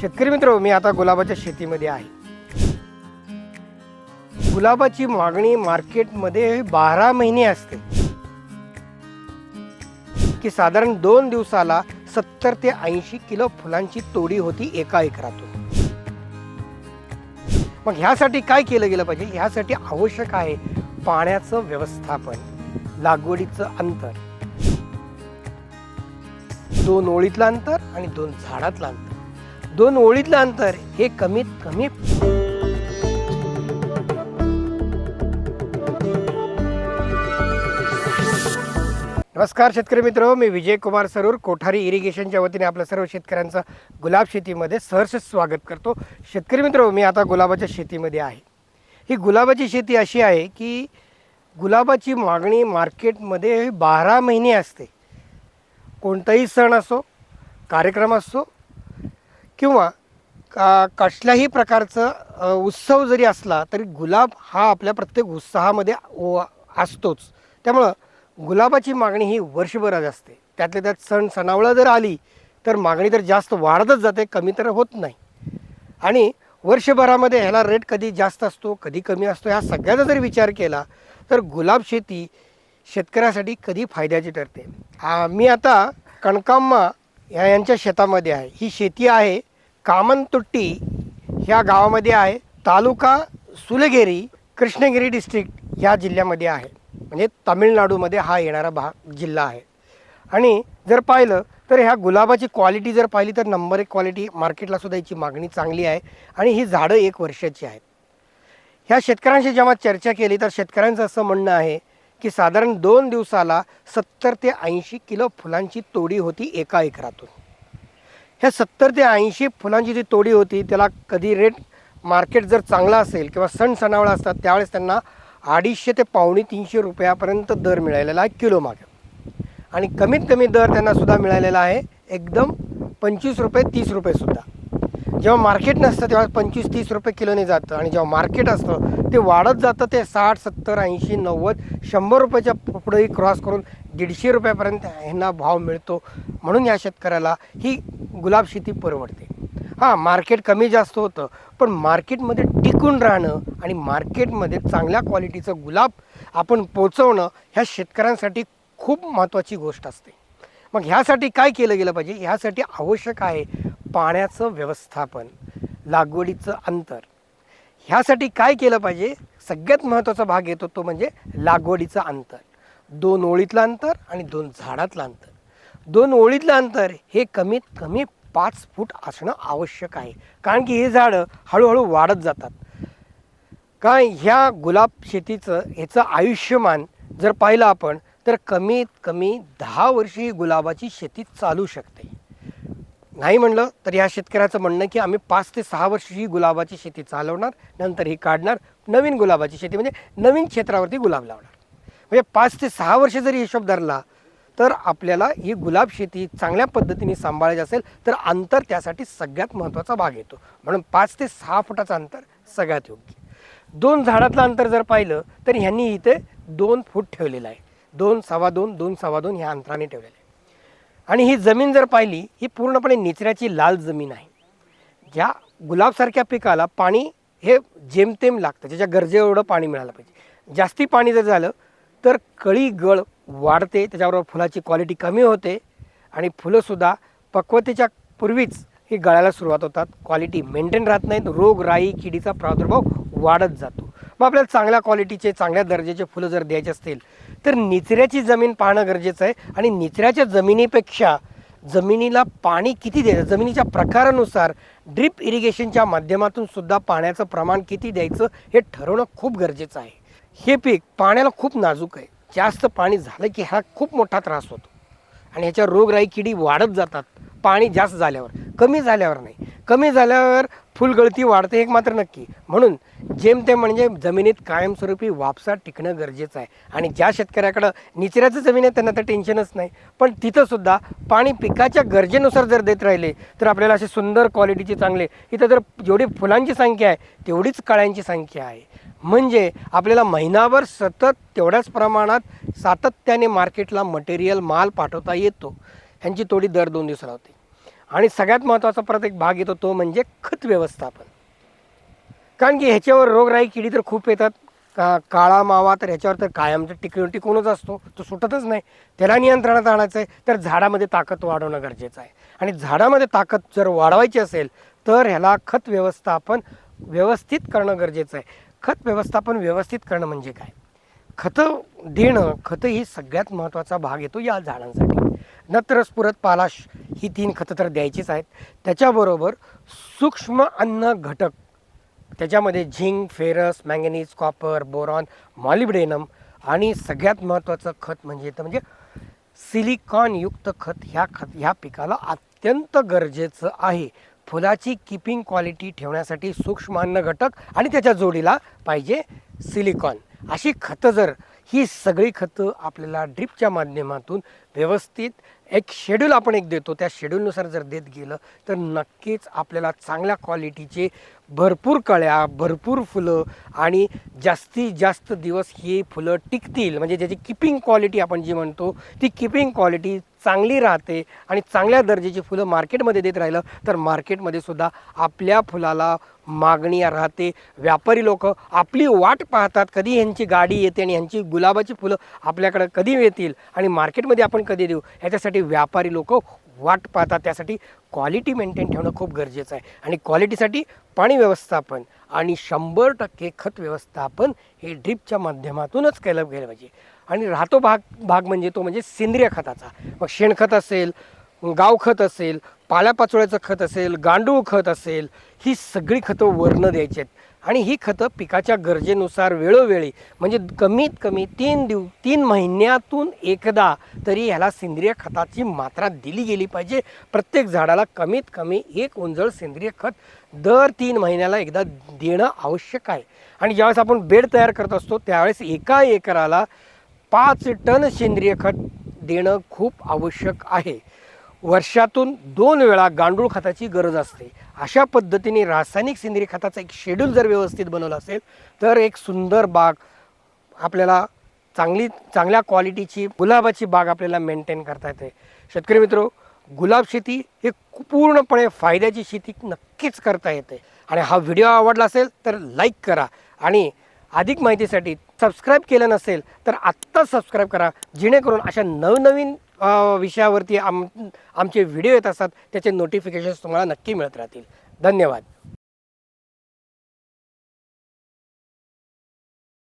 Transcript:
शेतकरी मित्र मी आता गुलाबाच्या शेतीमध्ये आहे. गुलाबाची मागणी मार्केटमध्ये बारा महिने असते. की साधारण दोन दिवसाला सत्तर ते ऐंशी किलो फुलांची तोडी होती एका एकरातून. मग ह्यासाठी काय केलं गेलं पाहिजे? ह्यासाठी आवश्यक आहे पाण्याचं व्यवस्थापन लागवडीचं अंतर. दोन ओळीतलं अंतर आणि दोन झाडातलं अंतर. दोन ओळीतलं अंतर हे कमीत कमी नमस्कार शेतकरी मित्र मी विजय कुमार सरूर. कोठारी इरिगेशनच्या वतीने आपल्या सर्व शेतकऱ्यांचं गुलाब शेतीमध्ये सहर्ष स्वागत करतो. शेतकरी मित्र मी आता गुलाबाच्या शेतीमध्ये आहे. ही गुलाबाची शेती अशी आहे की गुलाबाची मागणी मार्केटमध्ये बारा महिने असते. कोणताही सण असो कार्यक्रम असो किंवा का कसल्याही प्रकारचं उत्सव जरी असला तरी गुलाब हा आपल्या प्रत्येक उत्साहामध्ये ओ- असतोच. त्यामुळं गुलाबाची मागणी ही वर्षभरात असते. त्यातल्या त्यात सण सणावळं जर आली तर मागणी तर जास्त वाढतच जाते कमी तर होत नाही. आणि वर्षभरामध्ये ह्याला रेट कधी जास्त असतो कधी कमी असतो ह्या सगळ्याचा जर विचार केला तर गुलाब शेती शेतकऱ्यासाठी कधी फायद्याची ठरते. मी आता कणकाम्मा या यांच्या शेतामध्ये आहे. ही शेती आहे कामनतुट्टी ह्या गावामध्ये आहे. तालुका सुलगेरी कृष्णगिरी डिस्ट्रिक्ट ह्या जिल्ह्यामध्ये आहे. म्हणजे तामिळनाडूमध्ये हा येणारा भाग जिल्हा आहे. आणि जर पाहिलं तर ह्या गुलाबाची क्वालिटी जर पाहिली तर नंबर एक क्वालिटी मार्केटला सुद्धा याची मागणी चांगली आहे आणि ही झाडं एक वर्षाची आहेत. ह्या शेतकऱ्यांशी जेव्हा चर्चा केली तर शेतकऱ्यांचं असं म्हणणं आहे की साधारण दोन दिवसाला सत्तर ते ऐंशी किलो फुलांची तोडी होती एका एकरातून. ह्या सत्तर ते ऐंशी फुलांची जी तोडी होती त्याला कधी रेट मार्केट जर चांगला असेल किंवा सण सणावळा असतात त्यावेळेस त्यांना अडीचशे ते पावणे तीनशे रुपयापर्यंत दर मिळालेला आहे किलो मागे. आणि कमीत कमी दर त्यांना सुद्धा मिळालेला आहे एकदम पंचवीस रुपये तीस रुपयेसुद्धा जेव्हा मार्केट नसतं तेव्हा पंचवीस तीस रुपये किलोने जातं. आणि जेव्हा मार्केट असतं ते वाढत जातं ते साठ सत्तर ऐंशी नव्वद शंभर रुपयाच्या पुढेही क्रॉस करून दीडशे रुपयापर्यंत ह्यांना भाव मिळतो. म्हणून या शेतकऱ्याला ही गुलाब शेती परवडते. हां मार्केट कमी जास्त होतं पण मार्केटमध्ये टिकून राहणं आणि मार्केटमध्ये चांगल्या क्वालिटीचं गुलाब आपण पोचवणं ह्या शेतकऱ्यांसाठी खूप महत्त्वाची गोष्ट असते. मग ह्यासाठी काय केलं गेलं पाहिजे? ह्यासाठी आवश्यक आहे पाण्याचं व्यवस्थापन लागवडीचं अंतर ह्यासाठी काय केलं पाहिजे? सगळ्यात महत्त्वाचा भाग येतो तो म्हणजे लागवडीचं अंतर. दोन ओळीतलं अंतर आणि दोन झाडातलं अंतर. दोन ओळीतलं अंतर हे कमीत कमी पाच फूट असणं आवश्यक आहे. कारण की हे झाडं हळूहळू वाढत जातात. का ह्या गुलाब शेतीचं ह्याचं आयुष्यमान जर पाहिलं आपण तर कमीत कमी दहा वर्षी ही गुलाबाची शेती चालू शकते. नाही म्हणलं तर या शेतकऱ्याचं म्हणणं की आम्ही पाच ते सहा वर्ष ही गुलाबाची शेती चालवणार नंतर ही काढणार नवीन गुलाबाची शेती म्हणजे नवीन क्षेत्रावरती गुलाब लावणार. म्हणजे पाच ते सहा वर्ष जरी हिशोब धरला तर आपल्याला ही गुलाब शेती चांगल्या पद्धतीने सांभाळायची असेल तर अंतर त्यासाठी सगळ्यात महत्त्वाचा भाग येतो. म्हणून पाच ते सहा फुटाचं अंतर सगळ्यात योग्य. दोन झाडातलं अंतर जर पाहिलं तर ह्यांनी इथे दोन फूट ठेवलेलं आहे. दोन सव्वा दोन दोन सव्वा दोन ह्या अंतराने ठेवलेलं आहे. आणि ही जमीन जर पाहिली ही पूर्णपणे निचऱ्याची लाल जमीन आहे. ज्या गुलाबसारख्या पिकाला पाणी हे जेमतेम लागतं ज्याच्या गरजे एवढं पाणी मिळालं पाहिजे. जास्ती पाणी जर झालं तर कळी गळ वाढते त्याच्याबरोबर फुलाची क्वालिटी कमी होते आणि फुलंसुद्धा पक्वतेच्या पूर्वीच ही गळायला सुरुवात होतात. क्वालिटी मेंटेन राहत नाहीत रोग राई किडीचा प्रादुर्भाव वाढत जातो. मग आपल्याला चांगल्या क्वालिटीचे चांगल्या दर्जाचे फुलं जर द्यायचे असतील तर निचऱ्याची जमीन पाहणं गरजेचं आहे. आणि निचऱ्याच्या जमिनीपेक्षा जमिनीला पाणी किती द्यायचं? जमिनीच्या प्रकारानुसार ड्रीप इरिगेशनच्या माध्यमातून सुद्धा पाण्याचं प्रमाण किती द्यायचं? हे ठरवणं खूप गरजेचं आहे. हे पीक पाण्याला खूप नाजूक आहे. जास्त पाणी झालं की हा खूप मोठा त्रास होतो. आणि ह्याच्या रोगराई किडी वाढत जातात. पाणी जास्त झाल्यावर. कमी झाल्यावर नाही. कमी झाल्यावर फुलगळती वाढते हे मात्र नक्की. म्हणून जेमतेम म्हणजे जमिनीत कायमस्वरूपी वापसा टिकणं गरजेचं आहे. आणि ज्या शेतकऱ्याकडं निचऱ्याचं जमीन आहे त्यांना तर टेन्शनच नाही. पण तिथंसुद्धा पाणी पिकाच्या गरजेनुसार जर देत राहिले तर आपल्याला असे सुंदर क्वालिटीचे चांगले इथं जर जेवढी फुलांची संख्या आहे तेवढीच काळ्यांची संख्या आहे. म्हणजे आपल्याला महिनाभर सतत तेवढ्याच प्रमाणात सातत्याने मार्केटला मटेरियल माल पाठवता येतो. ह्यांची तोडी दर दोन दिवसाला होते. आणि सगळ्यात महत्त्वाचा परत एक भाग येतो तो म्हणजे खत व्यवस्थापन. कारण की ह्याच्यावर रोगराई किडी तर खूप येतात. का काळा मावा तर ह्याच्यावर तर कायम तर टिकून टिकूनच असतो. तो सुटतच नाही. त्याला नियंत्रणात आणायचं आहे तर झाडामध्ये ताकद वाढवणं गरजेचं आहे. आणि झाडामध्ये ताकद जर वाढवायची असेल तर ह्याला खत व्यवस्थापन व्यवस्थित करणं गरजेचं आहे. खत व्यवस्थापन व्यवस्थित करणं म्हणजे काय? खतं देणं खतं ही सगळ्यात महत्त्वाचा भाग येतो या झाडांसाठी. नत्र स्फुरत पालाश ही तीन खतं तर द्यायचीच आहेत. त्याच्याबरोबर सूक्ष्म अन्न घटक त्याच्यामध्ये zinc ferrous manganese copper boron molybdenum आणि सगळ्यात महत्त्वाचं खत म्हणजे येतं म्हणजे सिलिकॉनयुक्त खत. ह्या खत ह्या पिकाला अत्यंत गरजेचं आहे. फुलाची किपिंग क्वालिटी ठेवण्यासाठी सूक्ष्म अन्न घटक आणि त्याच्या जोडीला पाहिजे सिलिकॉन. अशी खतं जर ही सगळी खतं आपल्याला ड्रिपच्या माध्यमातून व्यवस्थित एक शेड्यूल आपण एक देतो. त्या शेड्यूलनुसार जर देत गेलं तर नक्कीच आपल्याला चांगल्या क्वालिटीचे भरपूर कळ्या भरपूर फुलं आणि जास्तीत जास्त दिवस ही फुलं टिकतील. म्हणजे ज्याची किपिंग क्वालिटी आपण जी म्हणतो ती किपिंग क्वालिटी चांगली राहते आणि चांगल्या दर्जाची फुलं मार्केटमध्ये देत राहिलं तर मार्केटमध्ये सुद्धा आपल्या फुलाला मागणी राहते. व्यापारी लोक आपली वाट पाहतात कधी ह्यांची गाडी येते आणि ह्यांची गुलाबाची फुलं आपल्याकडं कधी येतील आणि मार्केटमध्ये आपण कधी देऊ? ह्याच्यासाठी व्यापारी लोक वाट पाहतात. त्यासाठी क्वालिटी मेंटेन ठेवणं खूप गरजेचं आहे. आणि क्वालिटीसाठी पाणी व्यवस्थापन आणि शंभर टक्के खत व्यवस्थापन हे ड्रीपच्या माध्यमातूनच केलं गेलं पाहिजे. आणि राहतो भाग भाग म्हणजे तो म्हणजे सेंद्रिय खताचा. मग शेणखत असेल गावखत असेल पाल्यापाचोळ्याचं खत असेल गांडूळ खत असेल ही सगळी खतं वर्ण द्यायची आहेत. आणि ही खतं पिकाच्या गरजेनुसार वेळोवेळी म्हणजे कमीत कमी तीन दिव तीन महिन्यातून एकदा तरी ह्याला सेंद्रिय खताची मात्रा दिली गेली पाहिजे. प्रत्येक झाडाला कमीत कमी एक उंजळ सेंद्रिय खत दर तीन महिन्याला एकदा देणं आवश्यक आहे. आणि ज्यावेळेस आपण बेड तयार करत असतो त्यावेळेस एका एकराला पाच टन सेंद्रिय खत देणं खूप आवश्यक आहे. वर्षातून दोन वेळा गांडूळ खताची गरज असते. अशा पद्धतीने रासायनिक सेंद्रिय खताचा एक शेड्यूल जर व्यवस्थित बनवलं असेल तर एक सुंदर बाग आपल्याला चांगली चांगल्या क्वालिटीची गुलाबाची बाग आपल्याला मेंटेन करता येते. शेतकरी मित्र गुलाब शेती हे पूर्णपणे फायद्याची शेती नक्कीच करता येते. आणि हा व्हिडिओ आवडला असेल तर लाईक करा. आणि अधिक माहितीसाठी सबस्क्राईब केलं नसेल तर आत्ताच सबस्क्राईब करा. जेणेकरून अशा नवनवीन विषयावरती आम आमचे व्हिडिओ येत असतात त्याचे नोटिफिकेशन्स तुम्हाला नक्की मिळत राहतील. धन्यवाद.